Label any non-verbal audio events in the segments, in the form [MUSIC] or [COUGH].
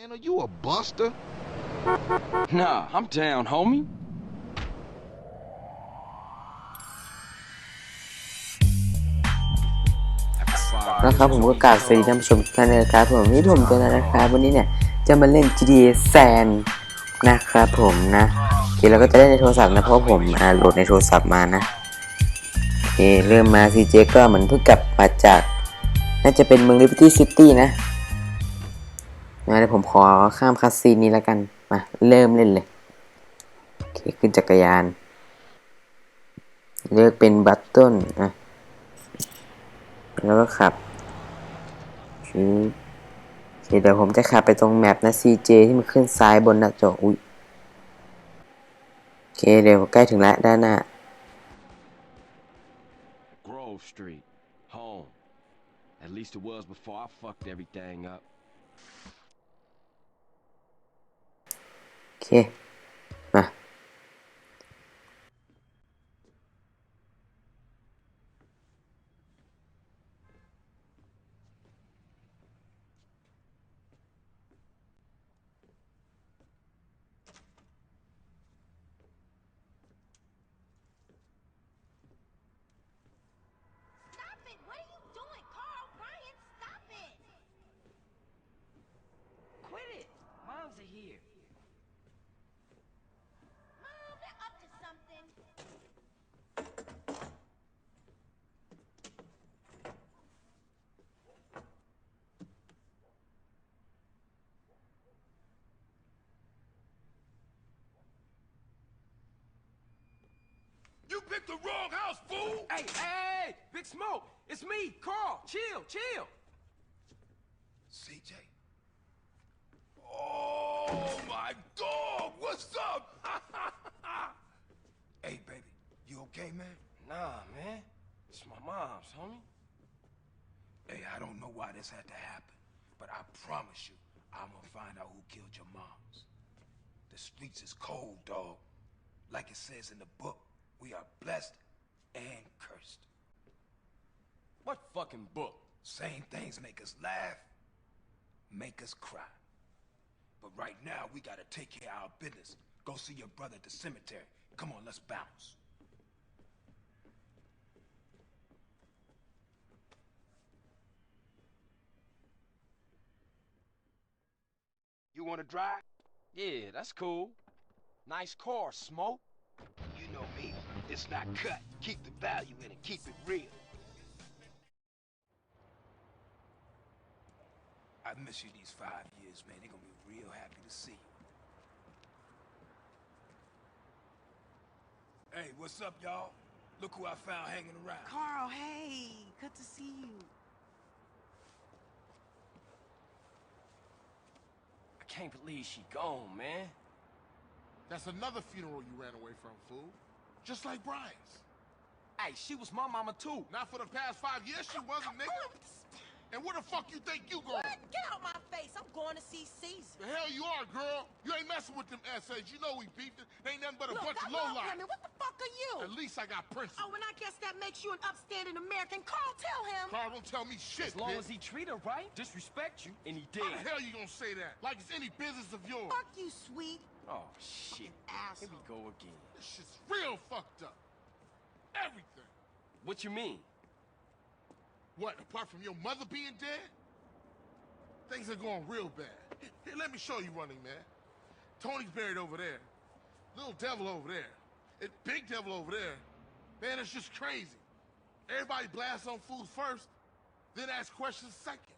Man, are you a buster? Nah, I'm down, homie. นะครับผมก็ก่าบสวัสดีท่านผู้ชมท่านเลยนะครับผมนี่ผมตัวนะนะครับวันนี้เนี่ย จะมาเล่น GTA San นะครับผมนะโอเคเราก็จะเล่นในโทรศัพท์นะ เพราะผมอ่าโหลดในโทรศัพท์มานะโอเคเริ่มมา CJ ก็เหมือนเพิ่งกลับมาจาก น่าจะเป็นเมือง Liberty City นะงั้นผมขอข้ามคาซีนนี้แล้วกัน มา เริ่มเล่นเลยโอเค ขึ้นจักรยาน เลือกเป็นบัตต้นอ่ะแล้วก็ขับชือเค เดี๋ยวผมจะขับไปตรงแมปนะ CJ ที่มันขึ้นซ้ายบนหน้าจออุ้ยโอเคเดี๋ยวใกล้ถึงแล้วด้านหน้า Grove Street home at least it was before I fucked everything up ¿Qué? the wrong house, fool! Hey, hey, Big Smoke! It's me, Carl! Chill, chill! CJ? Oh, my God, What's up? [LAUGHS] hey, baby, you okay, man? Nah, man. It's my mom's, homie. Hey, I don't know why this had to happen, but I promise you, I'm gonna find out who killed your moms. The streets is cold, dog. Like it says in the book. We are blessed and cursed. What fucking book? Same things make us laugh, make us cry. But right now, we gotta take care of our business. Go see your brother at the cemetery. Come on, let's bounce. You wanna drive? Yeah, that's cool. Nice car, Smoke. You know me. It's not mm-hmm. cut. Keep the value in it. Keep it real. I miss you these five years, man. They're gonna be real happy to see you. Hey, what's up, y'all? Look who I found hanging around. Carl, hey. Good to see you. I can't believe she gone, man. That's another funeral you ran away from, fool. Just like Brian's. Hey, she was my mama too. Not for the past five years she wasn't, nigga. And where the fuck you think you going? What? Get out of my face. I'm going to see Caesar. The hell you are, girl. You ain't messing with them essays. You know we beefed it. They ain't nothing but a Look, bunch of of lowlife. Look, what the fuck are you? At least I got Prince. Oh, and I guess that makes you an upstanding American. Carl, tell him. Carl, don't tell me shit, As long bitch. as he treat her right, disrespect you, and he did. How the hell you gonna say that? Like it's any business of yours. Fuck you, sweet. Oh, shit. Asshole. Here we go again. This shit's real fucked up. Everything. What you mean? What, apart from your mother being dead? Things are going real bad. Here, let me show you, running man. Tony's buried over there. Little devil over there. And big devil over there. Man, it's just crazy. Everybody blasts on food first, then ask questions second.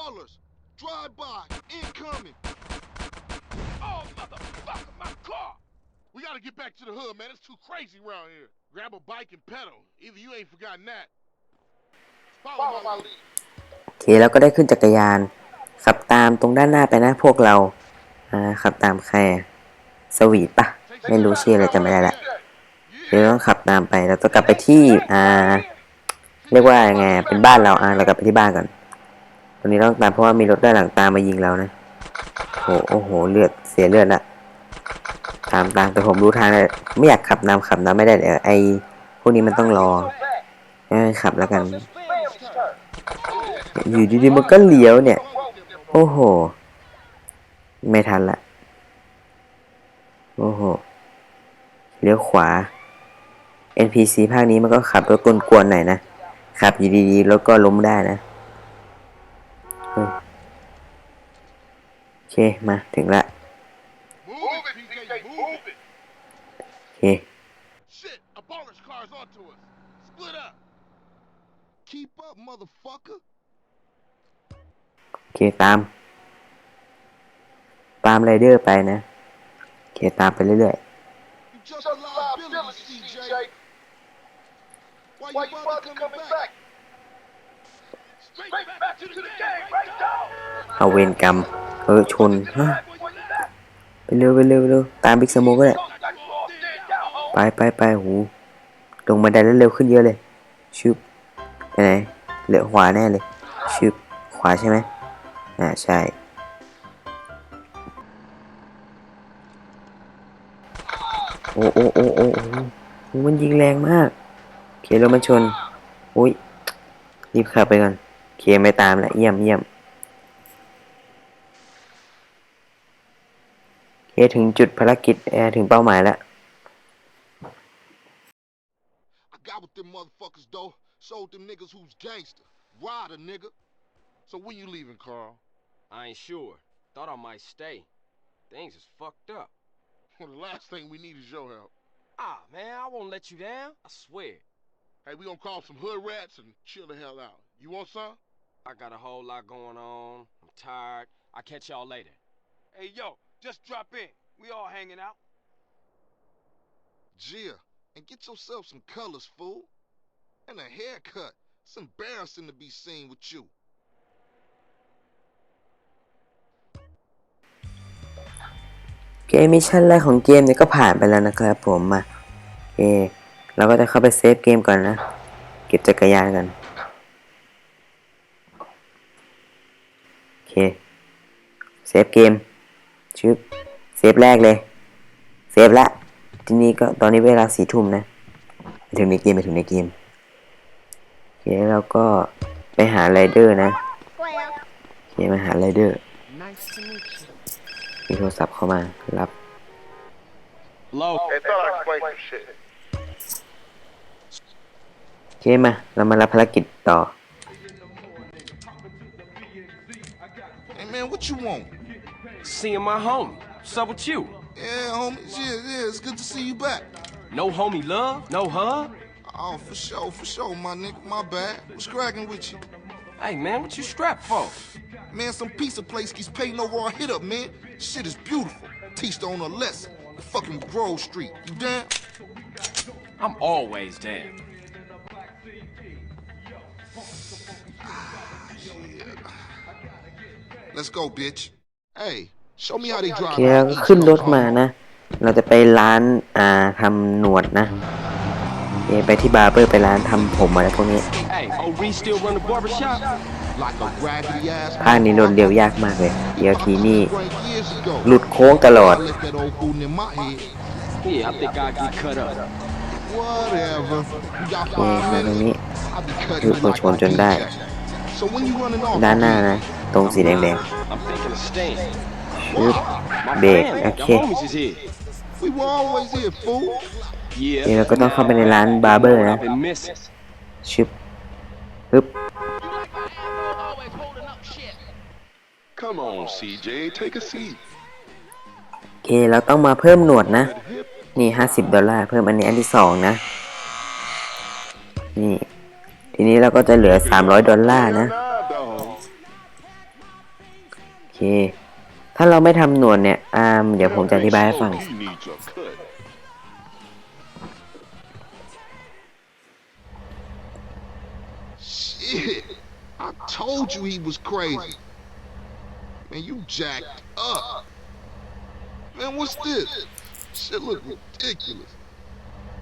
Oilers! Drive by! Incoming! Oh, motherfucker, my car! We gotta get back to the hood, man. It's too crazy around here. Grab a bike and pedal. Either you ain't forgotten that. Follow my lead. โอเคแล้วก็ได้ขึ้นจักรยาน ขับตามตรงด้านหน้าไปนะพวกเราอ่าขับตามใครสวีทปะ ไม่รู้ชื่ออะไรจำไม่ได้ละเดี๋ยวต้องขับตามไปแล้วจะกลับไปที่ อ่าเรียกว่าไงเป็นบ้านเราอ่าเรากลับไปที่บ้านก่อนตอนนี้ต้องตามเพราะว่ามีรถด้านหลังตามมายิงเรานะโหโอ้โห เลือด เสียเลือดละตามตามแต่ผมรู้ทางเลยไม่อยากขับนำขับนำไม่ได้เดี๋ยวไอ้พวกนี้มันต้องรอขับแล้วกัน อยู่ดีๆมันก็เลี้ยว เนี่ย โอ้โห ไม่ทันละ โอ้โห เลี้ยวขวา NPC ภาคนี้มันก็ขับรถกวนๆหน่อยนะ ขับอยู่ดีๆแล้วก็ล้มได้นะเออโอเคมาถึงละโอเค Shit, abolish cars onto us. Split up. Keep up, motherfucker. โอเคตาม ตามไรเดอร์ไปนะโอเคตามไปเรื่อย You just a liability, CJ. Why you bother coming back? เอาเวรกรรมเออชน ฮะ ไปเร็วไปเร็วไปเร็วตามบิ๊กสโมก็ได้ไปไปไปหูลงบันไดแล้วเร็วขึ้นเยอะเลยชึบไปไหนเหลือขวาแน่เลยชึบขวาใช่ไหมอ่าใช่โอ้โอ้โอ้โอ้มันยิงแรงมากเขียนรถมาชนอุ้ยรีบขับไปก่อนเคไม่ตามแล้วเยี่ยมเยี่ยมเคถึงจุดภารกิจแอร์ถึงเป้าหมายแล้ว got with them motherfuckers, though. Sold them niggas who's gangster. Rider, nigga. So when you leaving, Carl? I ain't sure. Thought I might stay. Things is fucked up. Well, the last thing we need is your help. Ah, man, I won't let you down. I swear. Hey, we gonna call some hood rats and chill the hell out. You want some? I got a whole lot going on. I'm tired. I'll catch y'all later. Hey, yo, just drop in. We all hanging out. Gia, and get yourself some colors, fool. And a haircut. It's embarrassing to be seen with you. เกมมิชชั่นแรกของเกมนี้ก็ผ่านไปแล้วนะครับผมมาเอเเราก็จะเข้าไปเซฟเกมก่อนนะเก็บจักรยานกันเคเซฟเกมชึบเซฟแรกเลย เซฟละ ทีนี้ก็ตอนนี้เวลาสี่ทุ่มนะไปถึงในเกมไปถึงในเกม โอเค แล้วเราก็ไปหาไรเดอร์นะโอเคมาหาไรเดอร์มีโทรศัพท์เข้ามา รับโอเค มา เรามารับภารกิจต่อ What you want? Seeing my homie. What's up with you? Yeah, homie. Yeah, yeah. It's good to see you back. No homie love? No hug? Oh, for sure, for sure, my nigga. My bad. What's cracking with you? Hey, man, what you strapped for? Man, some pizza place keeps paying over raw hit up, man. Shit is beautiful. Teach the owner a lesson. fucking Grove Street. You damn? I'm always damn. let's go bitch hey show me how they drive เราขึ้นรถมานะ เราจะไปร้านอ่าทำหนวดนะเไปที่บาร์เบอร์ไปร้านทำผม อะไรพวกนี้ภาคนี้โดนเดียวยากมากเลย เดียวทีนี่ หลุดโค้งตลอดโอ้ยตรงนี้ลุดโค้งนจนได้ด้านหน้านะ ตรงสีแดงๆเบรกโอเคเดี๋ยวเราก็ต้องเข้าไปในร้านบาร์เบอร์นะชึบปึ๊บโอเค เราต้องมาเพิ่มหนวดนะ นี่ 50 ดอลลาร์ เพิ่มอันนี้อันที่สองนะ นี่ทีนี้เราก็จะเหลือ 300 ดอลลาร์นะโอเคถ้าเราไม่ทำหนวนเนี่ยอ่าเดี๋ยวผมจะอธิบายให้ฟัง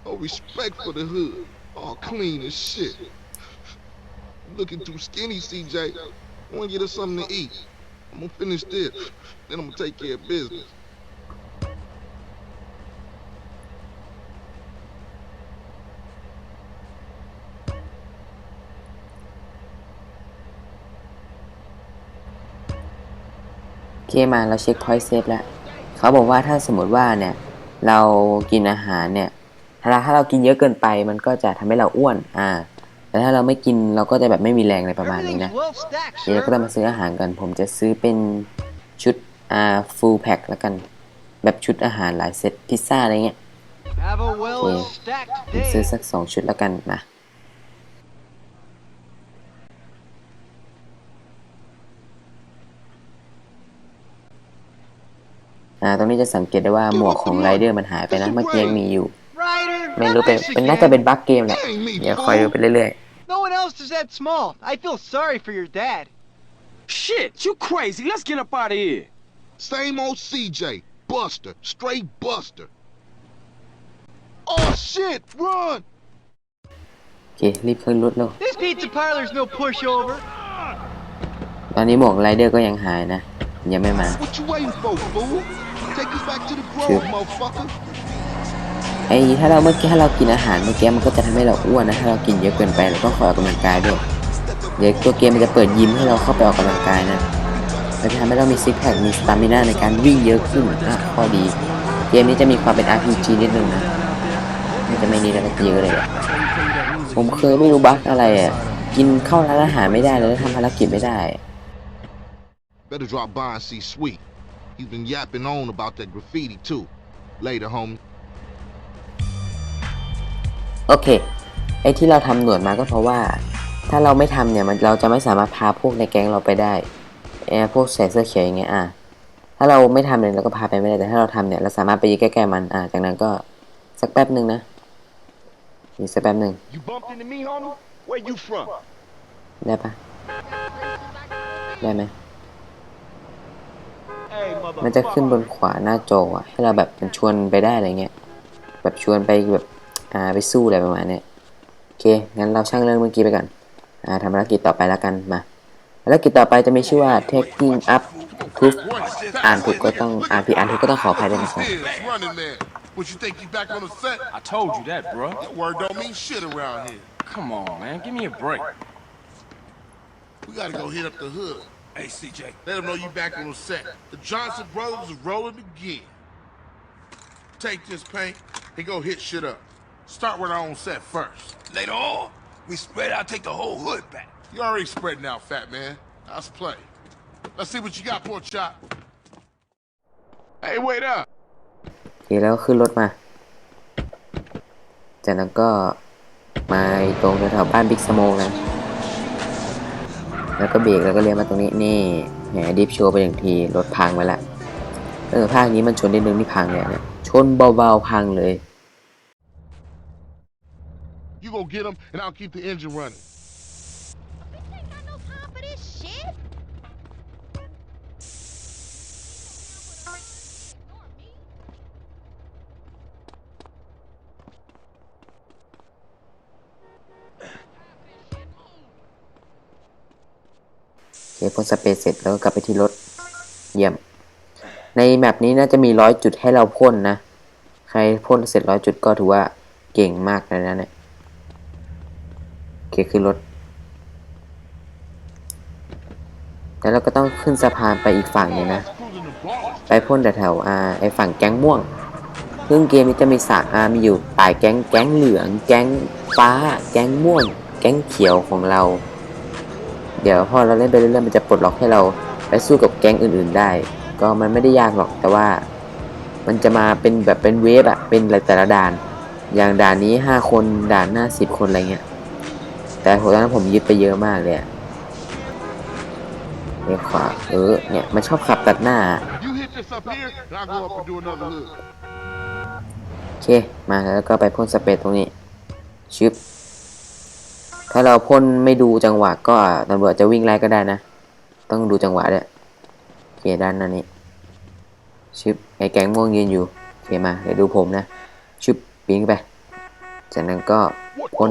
โอ้ respect for the hood all clean as shit looking too skinny, CJ. I want to get us something to eat. I'm gonna finish this, then I'm gonna take care of business. เค มา เราเช็คพอยต์เซฟแล้ว เขาบอกว่า ถ้าสมมติว่าเนี่ย เรากินอาหารเนี่ยถ้าเรากินเยอะเกินไป มันก็จะทำให้เราอ้วน อ่าแต่ถ้าเราไม่กินเราก็จะแบบไม่มีแรงอะไรประมาณนี้นะเดี๋ยวเราก็จะมาซื้ออาหารกัน ผมจะซื้อเป็นชุด อ่าฟูลแพ็คแล้วกัน แบบชุดอาหารหลายเซตพิซซ่า อะไรเงี้ยโอเคซื้อสักสองชุดแล้วกันนะอ่าตรงนี้จะสังเกตได้ว่าหมวกของไรเดอร์มันหายไปนะ เมื่อกี้ยังมีอยู่ไม่รู้เป็นมันน่าจะเป็นบั๊กเกมแหละอย่าคอยดูไปเรื่อยๆ No one else is that small. I feel sorry for your dad. Shit, you crazy. Let's get up out of here. Same old CJ. Buster. Straight Buster. Oh shit, run! Okay, รีบขึ้นรถเนาะ This pizza parlor's no pushover. ตอนนี้หมวกไรเดอร์ก็ยังหายนะยังไม่มา What you waiting for, fool? Take us back to the grove, motherfucker. ไอ้ถ้าเราเมื่อกี้ถ้าเรากินอาหารเมื่อกี้มันก็จะทำให้เราอ้วนนะถ้าเรากินเยอะเกินไปเราต้องคอยออกกำลังกายด้วยเดี๋ยวตัวเกมมันจะเปิดยิ้มให้เราเข้าไปออกกำลังกายนะมันจะทำให้เรามีซิกแพคมีสตามิน่าในการวิ่งเยอะขึ้นนะข้อดี เกมนี้จะมีความเป็น RPG นิดนึงนะมันจะไม่นีอะไรเยอะเลยผมเคยไม่รู้บั๊กอะไรอ่ะกินเข้าร้านอาหารไม่ได้แล้วทำภารกิจไม่ได้ Better drop by and see Sweet. He's been yapping on about that graffiti too. Later, homie. โอเคไอ้ที่เราทำหนวดมาก็เพราะว่า ถ้าเราไม่ทำเนี่ย มันเราจะไม่สามารถพาพวกในแก๊งเราไปได้ไอ้พวกแส่เสื้อเขียวอย่างเงี้ยอ่ะถ้าเราไม่ทำเนี่ยเราก็พาไปไม่ได้แต่ถ้าเราทำเนี่ยเราสามารถไปยึดแกก้มันอ่ะจากนั้นก็สักแป๊บหนึ่งนะอีกสักแป๊บหนึ่งได้ปะได้ไหม มันจะขึ้นบนขวาหน้าจอให้เราแบบชวนไปได้อะไรเงี้ยแบบชวนไปแบบอ่าไปสู้อะไรประมาณนี้โอเคงั้นเราช่างเรื่องเมื่อกี้ไปก่อนอ่าทำภารกิจต่อไปแล้วกันมาภารกิจต่อไปจะมีชื่อว่า taking up proof อ่านถูกก็ต้องอ่านผิดอ่านถูกก็ต้องขออภัยด้วยนะครับ What you think you back on the set? I told you that, bro. That word don't mean shit around here. Come on, man. Give me a break. We gotta go hit up the hood. Hey, CJ. Let them know you back on the set. The Johnson brothers are rolling again. Take this paint and go hit shit up. Start with our own set first. Later on, we spread out, take the whole hood back. You already spreading out, fat man. Let's play. Let's see what you got, p o o r c h a p Hey, wait up. ทีแล้วขึ้นรถมา จากนั้นก็มาตรงแถวบ้านบิ๊กสโมนะ แล้วก็เบรกแล้วก็เลี้ยวมาตรงนี้นี่แหมดิฟโชว์ไปอย่างทีรถพังไปละเออภาคนี้มันชนได้นึงนี่พังเนี่ย ชนเบาๆพังเลย You go get them, and I'll keep the engine running. b i t ain't got no time for this shit. เคพ่นสเปซเสร็จแล้วก็กลับไปที่รถเยี่ยม ในแมปนี้น่าจะมีร้อยจุดให้เราพ่นนะ ใครพ่นเสร็จร้อยจุดก็ถือว่าเก่งมากเลยนะเนี่ยแกขึ้นรถแล้วเราก็ต้องขึ้นสะพานไปอีกฝั่งเนี่ยนะ ไปพ่นแต่แถวอาไอฝั่งแก๊งม่วงรึ่งเกมนี้จะมีสาะอามีอยู่ ป่ายแก๊งแก๊งเหลือง แก๊งฟ้า แก๊งม่วง แก๊งเขียวของเรา เดี๋ยวพอเราเล่นไปเรื่อยๆมันจะปลดล็อกให้เรา ไปสู้กับแก๊งอื่นๆได้ ก็มันไม่ได้ยากหรอก แต่ว่า มันจะมาเป็นแบบเป็นเวฟอะเป็นแต่ละด่าน อย่างด่านนี้5คน ด่านหน้า10คนอะไรเงี้ยแต่โหตอนนั้นผมยึดไปเยอะมากเลยเลี้ยวขวาเออเนี่ยมันชอบขับตัดหน้าโอเคมาแล้วก็ไปพ่นสเปรย์ตรงนี้ชิบถ้าเราพ่นไม่ดูจังหวะก็ตำรวจจะวิ่งไล่ก็ได้นะต้องดูจังหวะด้วยโอเคด้านนั้นนี่ชิบไอ้แก๊งม่วงยืนอยู่โอเคมาเดี๋ยวดูผมนะชิบปิ้งไปจากนั้นก็พ่น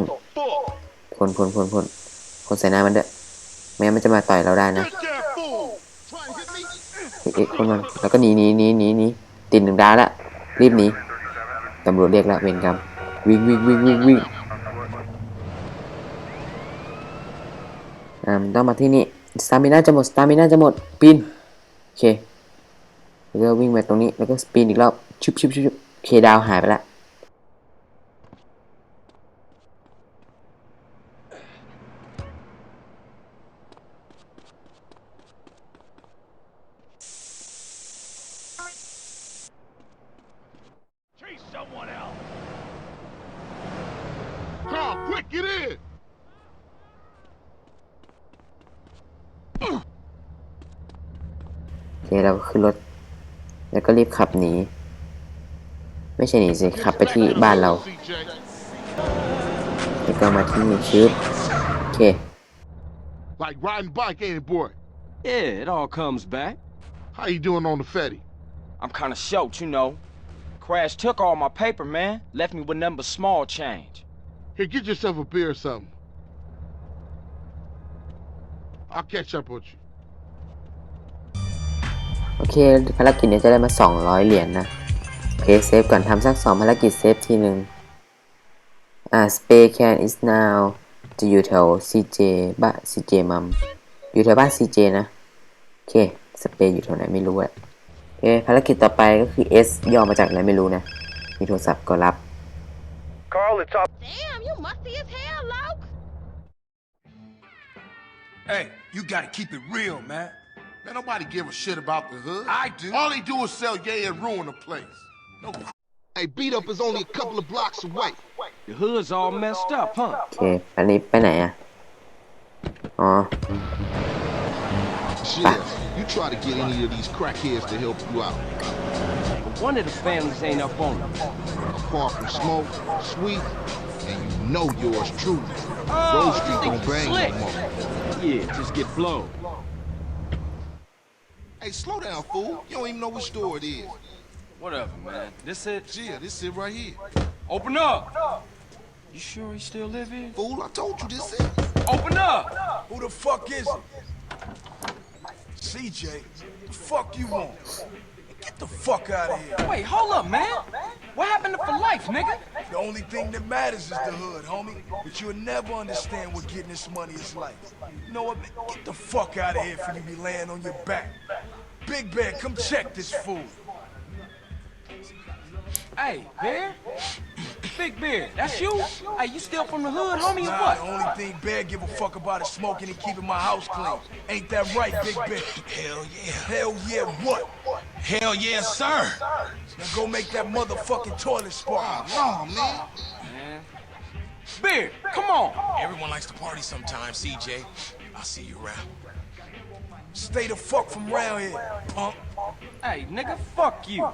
พ่นพ่นพ่นพ่นพ่นใส่หน้ามันด้วแม้มันจะมาต่อยเราได้นะเอ๊ะพ่นมันแล้วก็หนีหนีหนีหนีหนีติดหนึ่งดาละรีบหนี ตำรวจเรียกละเวรกรรมวิ่งวิ่งวิ่งวิ่งวิ่งอ่าต้องมาที่นี่สตามิน่าจะหมดสตามิน่าจะหมดปีนโอเคแล้ววิ่งไปตรงนี้แล้วก็สปีนอีกรอบชุบชุบชุบโอเคดาวหายไปละโอเคเราขึ้นรถแล้วก็รีบขับหนีไม่ใช่หนีสิขับไปที่บ้านเราแล้วก็มาที่ชืบโอเค Like riding bike, ain't it, boy? Yeah, it all comes back. How you doing on the Fetty? I'm kind of short, you know. Crash took all my paper, man. Left me with nothing but small change. Here, get yourself a beer or something. I'll catch up with you. โอเคภารกิจเนี้ยจะได้มา200เหรียญนนะโอเคเซฟก่อนทำสัก2ภารกิจเซฟทีหนึ่งอ่าสเปคแคนอิสนาวจะอยู่แถว CJ บ้านเจมัมอยู่แถวบ้าน CJ นะโอเคสเปย์อยู่แถวไหนไม่รู้อะโอเคภารกิจต่อไปก็คือ S ย่อมาจากอะไรไม่รู้นะมีโทรศัพท์ก็รับ c a l i t up. Damn, you musty as hell, Luke. Hey, you gotta keep it real, man. Man, nobody give a shit about the hood. I do. All they do is sell yay and ruin the place. No Hey, beat up is only a couple of blocks away. The hood's all messed up, huh? Yeah, อันนี้ไปไหนอ่ะอ๋อ uh-huh. Shit. you try to get any of these crackheads to help you out. One of the families ain't up on it. Apart from smoke, sweet, and you know yours truly. Oh, Rose Street don't bang slick. no more. Yeah, just get blown. Hey, slow down, fool. You don't even know which store it is. Whatever, man. This it? Yeah, this it right here. Open up! You sure he still live here? Fool, I told you this it. Open up! Who the fuck is it? CJ, the fuck you want? Get the fuck out of here. Wait, hold up, man. What happened to for life, nigga? The only thing that matters is the hood, homie. But you'll never understand what getting this money is like. You know what, man? Get the fuck out of here for you be laying on your back. Big Bear, come check this fool. Hey, Bear? Big Bear, that's you? Hey, you still from the hood, homie, or what? the only thing Bear give a fuck about is smoking and keeping my house clean. Ain't that right, Big Bear? Hell yeah. Hell yeah, what? Hell yeah, sir. Now go make that motherfucking toilet spark. Oh, man. man. Bear, come on. Everyone likes to party sometimes. CJ. I'll see you around. Stay the fuck from round here, punk. Hey, nigga, fuck you.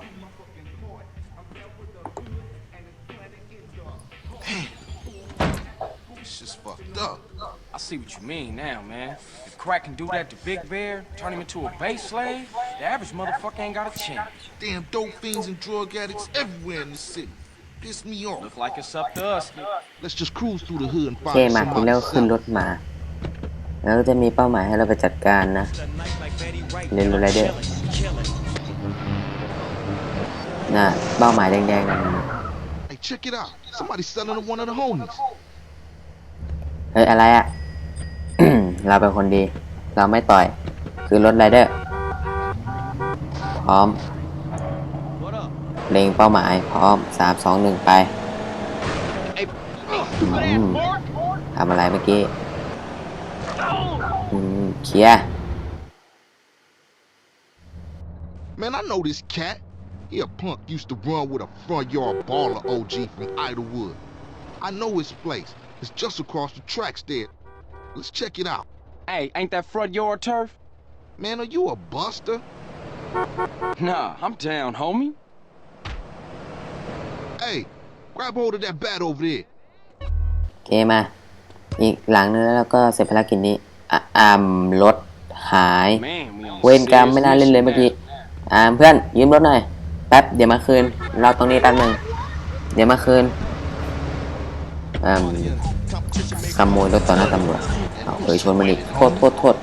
this just fucked up. I see what you mean now, man. If crack can do that to Big Bear, turn him into a base slave, the average motherfucker ain't got a chance. Damn dope fiends and drug addicts everywhere in the city. Piss me off. Look like it's up to us. Let's just cruise through the hood and find somebody. แล้วก็จะมีเป้าหมายให้เราไปจัดการนะเรียนรู้ไรเดอร์น่ะ เป้าหมายแดงๆนะเฮ้ย อะไรอ่ะ เราเป็นคนดี เราไม่ต่อย คือรถไรเดอร์พร้อมเล็งเป้าหมาย พร้อมสามสองหนึ่งไปทำอะไรเมื่อกี้ Yeah. Man, I know this cat. He a punk used to run with a front yard baller OG from Idlewood. I know his place. It's just across the tracks there. Let's check it out. Hey, ain't that front yard turf? Man, are you a buster? Nah, I'm down, homie. Hey, grab hold of that bat over there. ma. อีกหลังนึงแล้วก็เสร็จภารกิจนี้อาร์มรถหาย เวนกรรมไม่น่าเล่นเลยเมื่อกี้อาร์มเพื่อนยืมรถหน่อยแป๊บเดี๋ยวมาคืนเราตรงนี้แป๊บหนึ่งเดี๋ยวมาคืนอ่าขโมยรถต่อหน้าตำรวจเอาเยชนมาีกโทษโทษโทษ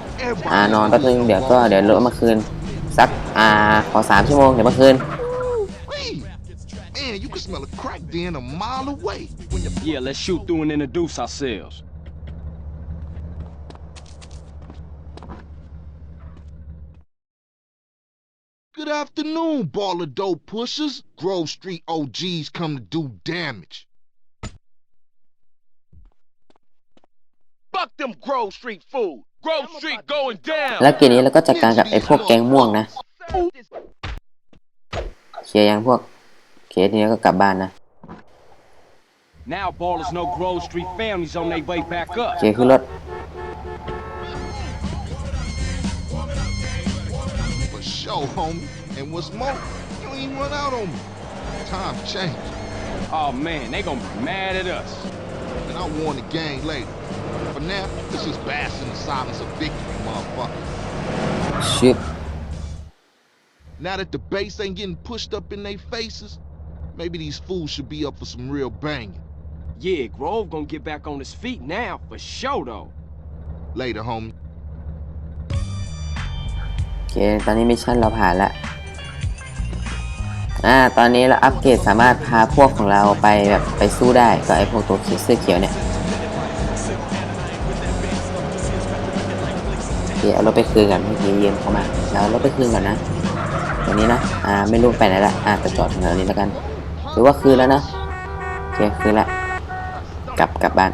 อ่านอนแป๊บนึงเดี๋ยวก็เดี๋ยวรถมาคืนสักอ่าขอสามชั่วโมงเดี๋ยวมาคืน Man, you can smell a crack den a mile away. Yeah, let's shoot through and introduce ourselves. Good afternoon, baller dope pushers. Grove Street OGs come to do damage. Fuck them Grove Street food. Grove Street going down. Now ballers Grove Street families on their way back up. เคลียร์ขึ้นรถ Yo, homie, and what's more, you ain't even run out on me. Times change. Oh, man, they gonna be mad at us. And I'll warn the gang later. For now, it's just bass in the silence of victory, motherfucker. Shit. Now that the bass ain't getting pushed up in their faces, maybe these fools should be up for some real banging. Yeah, Grove gonna get back on his feet now, for sure, though. Later, homie. คตอนนี้มิชชั่นเราผ่านละอ่าตอนนี้เราอัปเกรดสามารถพาพวกของเราไปแบบไปสู้ได้กับไอพวกตัวเสื้อเขียวเนี่ยเดี๋ยวเราไปคืนกันเมี้เยี่ยมเข้ามาแล้วเราไปคืนก่อนนะตรงนี้นะ อ่าไม่รู้ไปไหนละอ่าจะจอดตรงนี้แล้วกันถือว่าคืนแล้วนะโอเคคืนละ กลับกลับบ้าน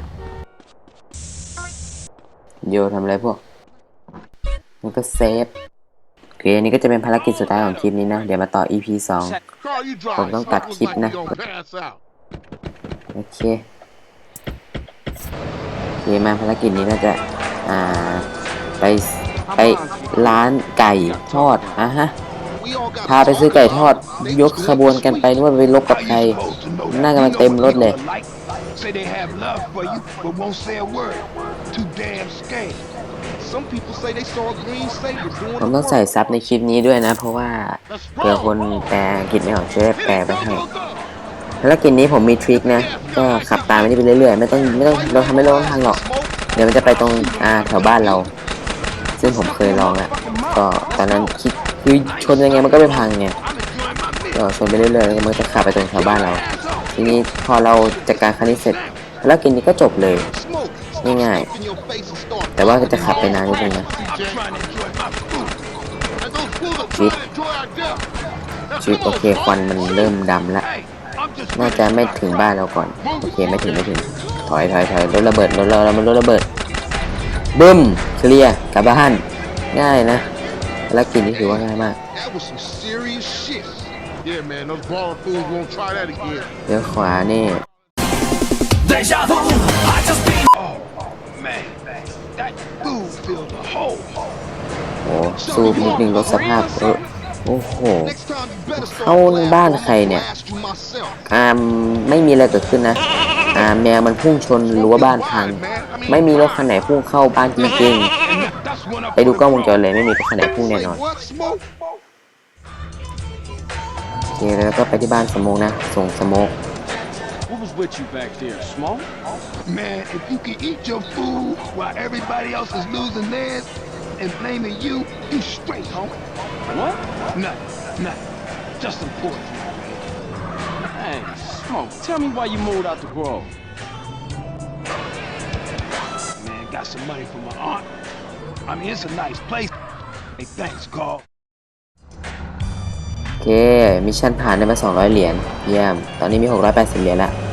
โยทำอะไรพวก มันก็เซฟอันนี้ก็จะเป็นภารกิจสุดท้ายของคลิปนี้นะ เดี๋ยวมาต่อ EP สองผมต้องตัดคลิปนะ โอเคโอเคมาภารกิจนี้น่าจะ อ่า ไปไปร้านไก่ทอดอ่ะฮะ พาไปซื้อไก่ทอดยกขบวนกันไปนึกว่าไปลบกับใคร น่าจะมาเต็มรถเลยผมต้องใส่ซับในคลิปนี้ด้วยนะ เพราะว่าเผื่อคนแปลกินไม่ออกช่วย้แปลไปให้แล้วภารกิจนี้ผมมีทริคนะก็ขับตามไปเรื่อยๆไม่ต้องไม่ต้องเราทำไม่ลงทางหรอกเดี๋ยวมันจะไปตรงอ่าแถวบ้านเรา ซึ่งผมเคยลองอะก็ตอนนั้นคิดคือชนยังไงมันก็ไม่พังไงก็ชนไปเรื่อยๆมันจะขับไปตรงแถวบ้านเราทีนี้พอเราจัดการคันนี้เสร็จภารกิจนี้ก็จบเลยง่ายๆแต่ว่าก็จะขับไปนานนิดนึงนะชิตชิตโอเคควันมันเริ่มดำละน่าจะไม่ถึงบ้านเราก่อน โอเคไม่ถึงไม่ถึง ถอยถอยถอยรถระเบิดรถเรามันรถระเบิด บึ้มเคลียร์กลับบ้านง่ายนะ แล้วกินนี่ถือว่าง่ายมากเดี๋ยวขวานี่โอ้สู้นิดนึงลดสภาพเออโอ้โหเข้าบ้านใครเนี่ย อ่าไม่มีอะไรเกิดขึ้นนะ อ่าแมวมันพุ่งชนรั้วบ้านพังไม่มีรถคันไหนพุ่งเข้าบ้านจริงๆไปดูกล้องวงจรเลยไม่มีรถคันไหนพุ่งแน่นอนโอเคแล้วก็ไปที่บ้านสมองนะส่งสมอง with you back there, Smoke? Man, if you can eat your food while everybody else is losing theirs and blaming you, you straight, homie. What? Nothing, nothing. Just some poor Hey, Smoke, tell me why you moved out the Grove. Man, got some money from my aunt. I mean, it's a nice place. Hey, thanks, Carl. โอเคมิชชั่นผ่านได้มา200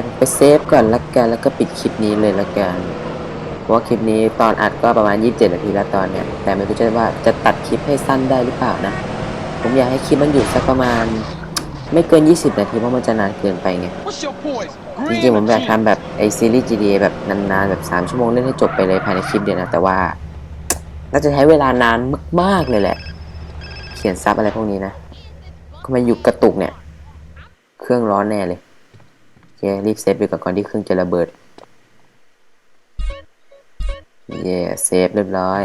งไปเซฟก่อนละกันแล้วก็ปิดคลิปนี้เลยละกัน เพราะว่าคลิปนี้ตอนอัดก็ประมาณ 27 นาทีละตอนเนี่ย แต่ไม่รู้จะว่าจะตัดคลิปให้สั้นได้หรือเปล่านะ ผมอยากให้คลิปมันอยู่สักประมาณ ไม่เกิน 20 นาทีเพราะมันจะนานเกินไปไง จริงๆผมอยากทำแบบไอซีรีส์ GTA แบบนานๆ แบบ 3 ชั่วโมงเล่นให้จบไปเลยภายในคลิปเดียวนะ แต่ว่าน่าจะใช้เวลานานมากๆเลยแหละ เขียนซับอะไรพวกนี้นะก็ไาอยู่กระตุกเนี่ย เครื่องร้อนแน่เลยครีบเซฟดีก่าก่อนที่เครื่องจะระเบิดเย่เซฟเรียบร้อย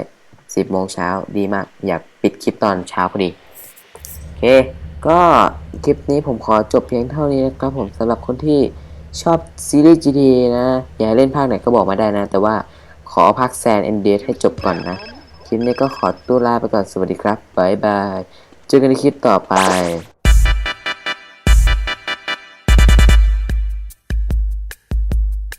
สิบโมงเช้าดีมาก อยากปิดคลิปตอนเช้าพอดี โอเค ก็คลิปนี้ผมขอจบเพียงเท่านี้นะครับ ผมสำหรับคนที่ชอบซีรีส์ GTA นะ อยากเล่นภาคไหนก็บอกมาได้นะ แต่ว่าขอภาคแซนเอนเดให้จบก่อนนะ คลิปนี้ก็ขอตัวลาไปก่อนสวัสดีครับบายบายเจอกันในคลิปต่อไป